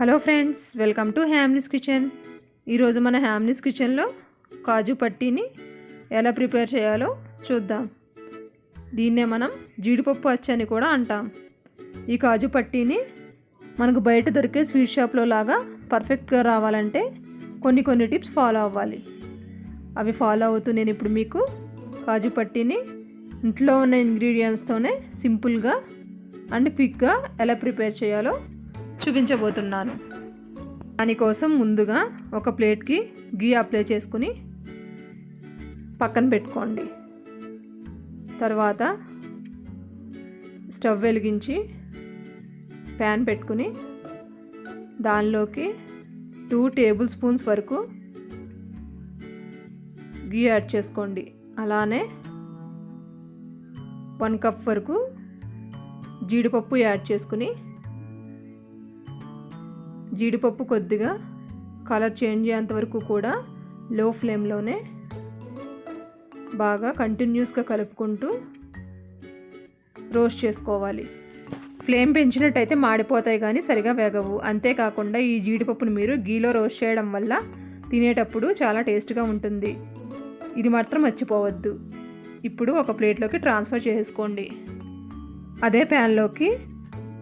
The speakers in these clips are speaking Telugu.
Hello friends welcome to Hamleys kitchen. ఈరోజు మన హ్యామ్లీస్ కిచెన్లో కాజు పట్టీని ఎలా ప్రిపేర్ చేయాలో చూద్దాం. దీన్నే మనం జీడిపప్పు అచ్చని కూడా అంటాం. ఈ కాజు పట్టీని మనకు బయట దొరికే స్వీట్ షాప్లో లాగా పర్ఫెక్ట్గా రావాలంటే కొన్ని కొన్ని టిప్స్ ఫాలో అవ్వాలి. అవి ఫాలో అవుతూ నేను ఇప్పుడు మీకు కాజు పట్టీని ఇంట్లో ఉన్న ఇంగ్రీడియంట్స్తోనే సింపుల్గా అండ్ క్విక్గా ఎలా ప్రిపేర్ చేయాలో చూపించబోతున్నాను. దానికోసం ముందుగా ఒక ప్లేట్కి గీ అప్లై చేసుకుని పక్కన పెట్టుకోండి. తర్వాత స్టవ్ వెలిగించి ప్యాన్ పెట్టుకుని దానిలోకి టూ టేబుల్ స్పూన్స్ వరకు గీ యాడ్ చేసుకోండి. అలానే వన్ కప్ వరకు జీడిపప్పు యాడ్ చేసుకుని జీడిపప్పు కొద్దిగా కలర్ చేంజ్ అయ్యేంత వరకు కూడా లో ఫ్లేమ్లోనే బాగా కంటిన్యూస్గా కలుపుకుంటూ రోస్ట్ చేసుకోవాలి. ఫ్లేమ్ పెంచినట్టయితే మాడిపోతాయి కానీ సరిగా వేగవు. అంతేకాకుండా ఈ జీడిపప్పును మీరు గీలో రోస్ట్ చేయడం వల్ల తినేటప్పుడు చాలా టేస్ట్గా ఉంటుంది. ఇది మాత్రం మర్చిపోవద్దు. ఇప్పుడు ఒక ప్లేట్లోకి ట్రాన్స్ఫర్ చేసుకోండి. అదే ప్యాన్లోకి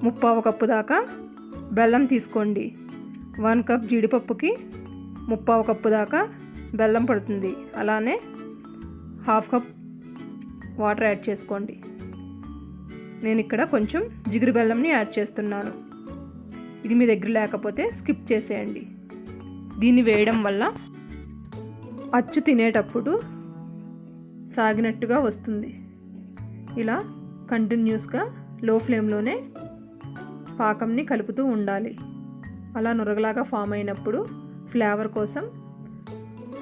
ముప్పావు కప్పు దాకా బెల్లం తీసుకోండి. వన్ కప్ జీడిపప్పుకి ముప్పావు కప్పు దాకా బెల్లం పడుతుంది. అలానే హాఫ్ కప్ వాటర్ యాడ్ చేసుకోండి. నేను ఇక్కడ కొంచెం జిగురు బెల్లంని యాడ్ చేస్తున్నాను. ఇది మీ దగ్గర లేకపోతే స్కిప్ చేసేయండి. దీన్ని వేయడం వల్ల అచ్చు తినేటప్పుడు సాగినట్టుగా వస్తుంది. ఇలా కంటిన్యూస్గా లో ఫ్లేమ్లోనే పాకంని కలుపుతూ ఉండాలి. అలా నురగలాగా ఫామ్ అయినప్పుడు ఫ్లేవర్ కోసం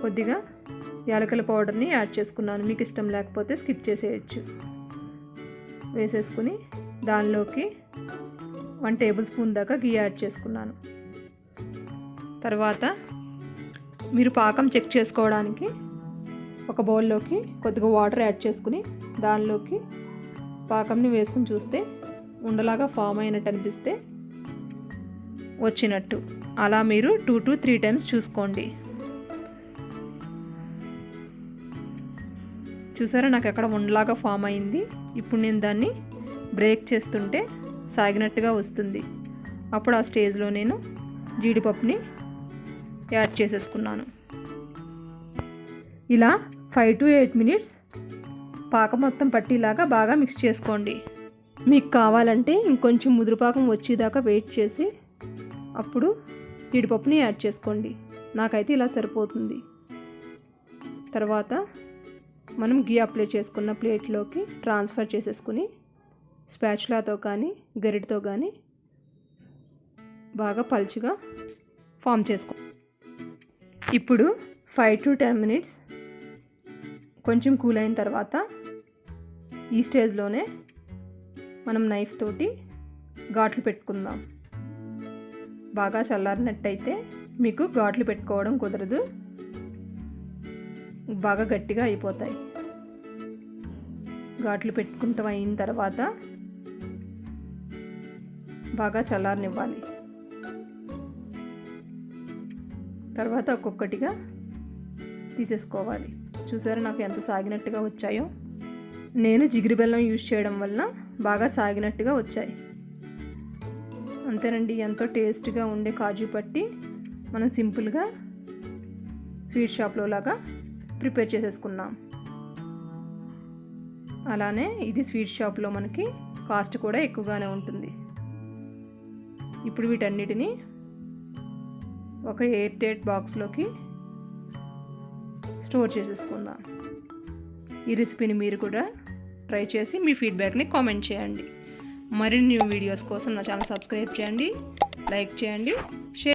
కొద్దిగా యాలకల పౌడర్ని యాడ్ చేసుకున్నాను. మీకు ఇష్టం లేకపోతే స్కిప్ చేసేయచ్చు. వేసేసుకుని దానిలోకి వన్ టేబుల్ స్పూన్ దాకా గీ యాడ్ చేసుకున్నాను. తర్వాత మీరు పాకం చెక్ చేసుకోవడానికి ఒక బౌల్లోకి కొద్దిగా వాటర్ యాడ్ చేసుకుని దానిలోకి పాకంని వేసుకుని చూస్తే ఉండలాగా ఫామ్ అయినట్టు అనిపిస్తే వచ్చినట్టు. అలా మీరు టూ టు త్రీ టైమ్స్ చూసుకోండి. చూసారా నాకు ఎక్కడ ఉండలాగా ఫామ్ అయింది? ఇప్పుడు నేను దాన్ని బ్రేక్ చేస్తుంటే సాగినట్టుగా వస్తుంది. అప్పుడు ఆ స్టేజ్లో నేను జీడిపప్పుని యాడ్ చేసేసుకున్నాను. ఇలా ఫైవ్ టు ఎయిట్ మినిట్స్ పాక మొత్తం పట్టేలాగా బాగా మిక్స్ చేసుకోండి. మీకు కావాలంటే ఇంకొంచెం ముదురుపాకం వచ్చేదాకా వెయిట్ చేసి అప్పుడు జీడిపప్పుని యాడ్ చేసుకోండి. నాకైతే ఇలా సరిపోతుంది. తర్వాత మనం గీ అప్లై చేసుకున్న ప్లేట్లోకి ట్రాన్స్ఫర్ చేసేసుకుని స్పాచులాతో కానీ గరిటతో కానీ బాగా పలుచుగా ఫామ్ చేసుకో. ఇప్పుడు ఫైవ్ టు టెన్ మినిట్స్ కొంచెం కూల్ అయిన తర్వాత ఈ స్టేజ్లోనే మనం నైఫ్ తోటి ఘాట్లు పెట్టుకుందాం. బాగా చల్లారినట్టయితే మీకు ఘాట్లు పెట్టుకోవడం కుదరదు. బాగా గట్టిగా అయిపోతాయి. ఘాట్లు పెట్టుకుంటాం అయిన తర్వాత బాగా చల్లారనివ్వాలి. తర్వాత ఒక్కొక్కటిగా తీసేసుకోవాలి. చూసారా నాకు ఎంత సాగినట్టుగా వచ్చాయో? నేను జిగిరి బెల్లం యూజ్ చేయడం వల్ల బాగా సాగినట్టుగా వచ్చాయి. అంతేనండి ఎంతో టేస్ట్గా ఉండే కాజు పట్టి మనం సింపుల్గా స్వీట్ షాప్లో లాగా ప్రిపేర్ చేసేసుకున్నాం. అలానే ఇది స్వీట్ షాప్లో మనకి కాస్ట్ కూడా ఎక్కువగానే ఉంటుంది. ఇప్పుడు వీటన్నిటిని ఒక ఎయిర్ టైట్ బాక్స్లోకి స్టోర్ చేసేసుకుందాం. ఈ రెసిపీని మీరు కూడా ట్రై చేసి మీ ఫీడ్బ్యాక్ని కామెంట్ చేయండి. మరిన్ని వీడియోస్ కోసం నా ఛానల్ సబ్స్క్రైబ్ చేయండి లైక్ చేయండి షేర్